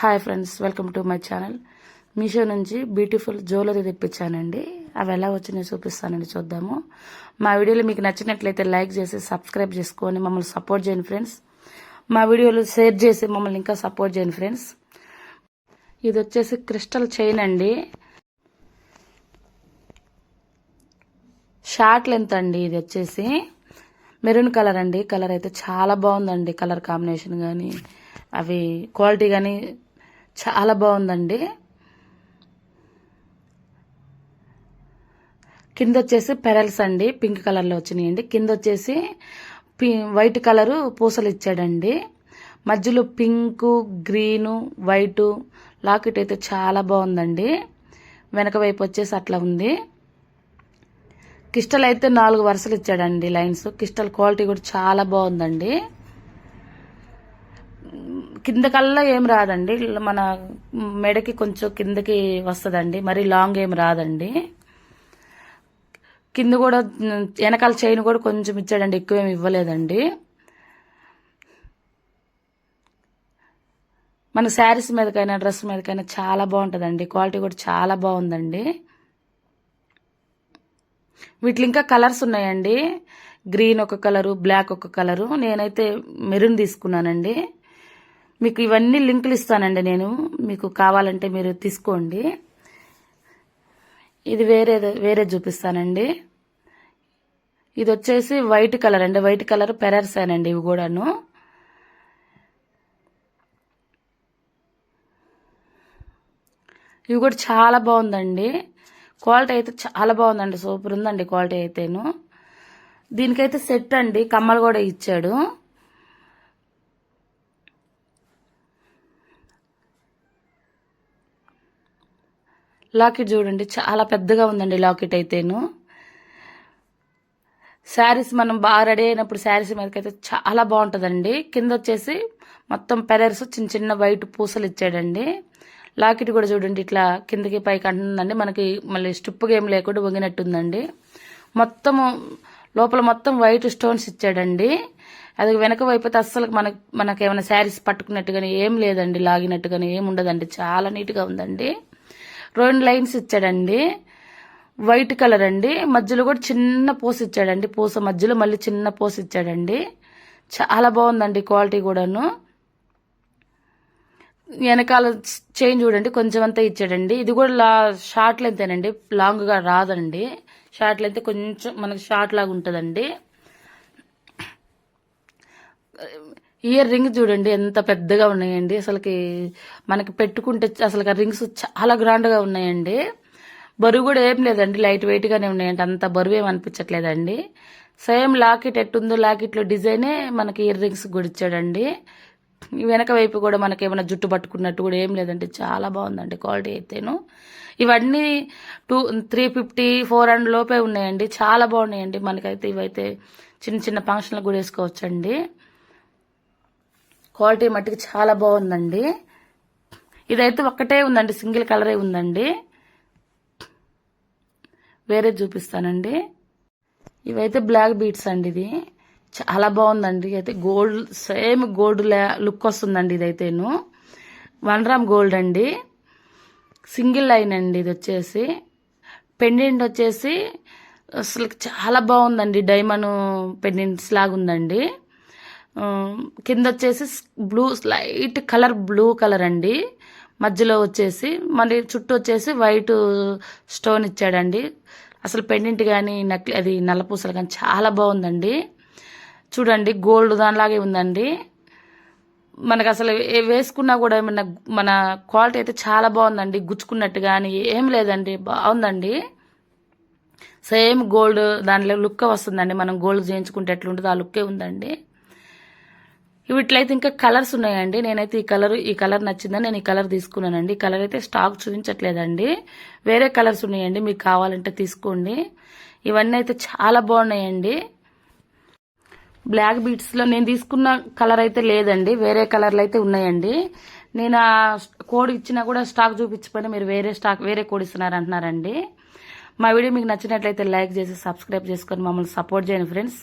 Hi friends welcome to my channel Meesho నుంచి beautiful jewellery తెప్పించానండి. అవి ఎలా వచ్చినాయో చూపిస్తానండి చూద్దాము. మా వీడియోలు మీకు నచ్చినట్లయితే లైక్ చేసి సబ్స్క్రైబ్ చేసుకొని మమ్మల్ని సపోర్ట్ చేయండి ఫ్రెండ్స్ మా వీడియోలు షేర్ చేసి మమ్మల్ని ఇంకా సపోర్ట్ చేయండి ఫ్రెండ్స్ ఇది వచ్చేసి క్రిస్టల్ చైన్ అండి. షార్ట్ లెంత్ అండి ఇది వచ్చేసి. మెరూన్ కలర్ అండి. కలర్ అయితే చాలా బాగుందండి కలర్ కాంబినేషన్ కానీ అవి క్వాలిటీ కానీ చాలా బాగుందండి. కింద వచ్చేసి పెరల్స్ అండి పింక్ కలర్లో వచ్చినాయండి. కింద వచ్చేసి వైట్ కలరు పూసలు ఇచ్చాడండి. మధ్యలో పింకు గ్రీను వైటు లాకెట్ అయితే చాలా బాగుందండి. వెనక వైపు వచ్చేసి అట్లా ఉంది. కిస్టల్ అయితే నాలుగు వరుసలు ఇచ్చాడండి లైన్స్. కిస్టల్ క్వాలిటీ కూడా చాలా బాగుందండి. కిందకల్లా ఏం రాదండి. మన మెడకి కొంచెం కిందకి వస్తుందండి. మరి లాంగ్ ఏం రాదండి. కింద కూడా వెనకాల చైన్ కూడా కొంచెం ఇచ్చాడండి. ఎక్కువ ఏమి ఇవ్వలేదండి. మన శారీస్ మీదకైనా డ్రెస్ మీదకైనా చాలా బాగుంటుందండి. క్వాలిటీ కూడా చాలా బాగుందండి. వీటిలో ఇంకా కలర్స్ ఉన్నాయండి. గ్రీన్ ఒక కలరు బ్లాక్ ఒక కలరు. నేనైతే మెరూన్ తీసుకున్నానండి. మీకు ఇవన్నీ లింకులు ఇస్తానండి నేను. మీకు కావాలంటే మీరు తీసుకోండి. ఇది వేరే వేరే చూపిస్తానండి. ఇది వచ్చేసి వైట్ కలర్ అండి. వైట్ కలర్ పెరర్సానండి ఇవి కూడాను. ఇవి కూడా చాలా బాగుందండి. క్వాలిటీ అయితే చాలా బాగుందండి. సూపర్ ఉందండి క్వాలిటీ అయితేను. దీనికైతే సెట్ అండి. కమ్మలు కూడా ఇచ్చాడు. లాకెట్ చూడండి చాలా పెద్దగా ఉందండి లాకెట్ అయితేను. శారీస్ మనం బాగా రెడీ అయినప్పుడు శారీస్ మీదకైతే చాలా బాగుంటుందండి. కింద వచ్చేసి మొత్తం పెరర్స్ చిన్న చిన్న వైట్ పూసలు ఇచ్చాడండి. లాకెట్ కూడా చూడండి ఇట్లా కిందకి పైకి అంటుందండి. మనకి మళ్ళీ స్టిప్పుగా ఏం లేకుండా వంగినట్టుందండి. మొత్తము లోపల మొత్తం వైట్ స్టోన్స్ ఇచ్చాడండి. అది వెనక వైపు అస్సలు మనకి మనకి ఏమైనా శారీస్ పట్టుకున్నట్టుగానే ఏం లేదండి లాగినట్టుగానే ఏం ఉండదండి. చాలా నీట్గా ఉందండి. రెండు లైన్స్ ఇచ్చాడండి. వైట్ కలర్ అండి. మధ్యలో కూడా చిన్న పూస ఇచ్చాడండి. పూస మధ్యలో మళ్ళీ చిన్న పూస ఇచ్చాడండి. చాలా బాగుందండి క్వాలిటీ కూడాను. వెనకాల చైన్ చూడండి కొంచెం అంతా ఇచ్చాడండి. ఇది కూడా లా షార్ట్ లెంతేనండి. లాంగ్గా రాదండి. షార్ట్ లెంత్ కొంచెం మనకి షార్ట్ లాగా ఉంటుందండి. ఇయర్ రింగ్ చూడండి ఎంత పెద్దగా ఉన్నాయండి. అసలుకి మనకి పెట్టుకుంటే అసలు రింగ్స్ చాలా గ్రాండ్గా ఉన్నాయండి. బరువు కూడా ఏం లేదండి లైట్ వెయిట్గానే ఉన్నాయండి అంత బరువు ఏం అనిపించట్లేదండి. సేమ్ లాకెట్ ఎట్టుందో లాకెట్లో డిజైనే మనకి ఇయర్ రింగ్స్ కూడా ఇచ్చాడండి. వెనక వైపు కూడా మనకి ఏమైనా జుట్టు పట్టుకున్నట్టు కూడా ఏం లేదండి. చాలా బాగుందండి క్వాలిటీ అయితేను. ఇవన్నీ two three fifty four hundred లోపే ఉన్నాయండి. చాలా బాగున్నాయండి. మనకైతే ఇవైతే చిన్న చిన్న ఫంక్షన్లకు కూడా వేసుకోవచ్చండి. క్వాలిటీ మట్టికి చాలా బాగుందండి. ఇదైతే ఒక్కటే ఉందండి సింగిల్ కలరే ఉందండి. వేరే చూపిస్తానండి. ఇవైతే బ్లాక్ బీట్స్ అండి ఇది. చాలా బాగుందండి. అయితే గోల్డ్ సేమ్ గోల్డ్ లుక్ వస్తుందండి ఇదైతేను. వన్ రామ్ గోల్డ్ అండి. సింగిల్ లైన్ అండి ఇది వచ్చేసి. పెండెంట్ వచ్చేసి అసలు చాలా బాగుందండి. డైమండ్ పెండెంట్స్ లాగా ఉందండి కింద వచ్చేసి blue light colour blue colour అండి. మధ్యలో వచ్చేసి మళ్ళీ చుట్టూ వచ్చేసి వైట్ స్టోన్ ఇచ్చాడండి. అసలు పెండెంట్ కానీ నక్లి అది నల్లపూసలు కానీ చాలా బాగుందండి. చూడండి గోల్డ్ దానిలాగే ఉందండి. మనకు అసలు వేసుకున్నా కూడా ఏమన్నా మన క్వాలిటీ అయితే చాలా బాగుందండి. గుచ్చుకున్నట్టు కానీ ఏం లేదండి బాగుందండి. సేమ్ గోల్డ్ దానిలో లుక్ వస్తుందండి. మనం గోల్డ్ చేయించుకుంటే ఎట్లుంటుందో ఆ లుక్కే ఉందండి. వీటిలైతే ఇంకా కలర్స్ ఉన్నాయండి. నేనైతే ఈ కలర్ ఈ కలర్ నచ్చిందని నేను ఈ కలర్ తీసుకున్నానండి. ఈ కలర్ అయితే స్టాక్ చూపించట్లేదండి. వేరే కలర్స్ ఉన్నాయండి. మీకు కావాలంటే తీసుకోండి. ఇవన్నీ అయితే చాలా బాగున్నాయండి. బ్లాక్ బీట్స్లో నేను తీసుకున్న కలర్ అయితే లేదండి. వేరే కలర్లు అయితే ఉన్నాయండి. నేను ఆ కోడ్ ఇచ్చినా కూడా స్టాక్ చూపించకపోయినా మీరు వేరే స్టాక్ వేరే కోడ్ ఇస్తున్నారు అంటున్నారండి. మా వీడియో మీకు నచ్చినట్లయితే లైక్ చేసి సబ్స్క్రైబ్ చేసుకొని మమ్మల్ని సపోర్ట్ చేయండి ఫ్రెండ్స్.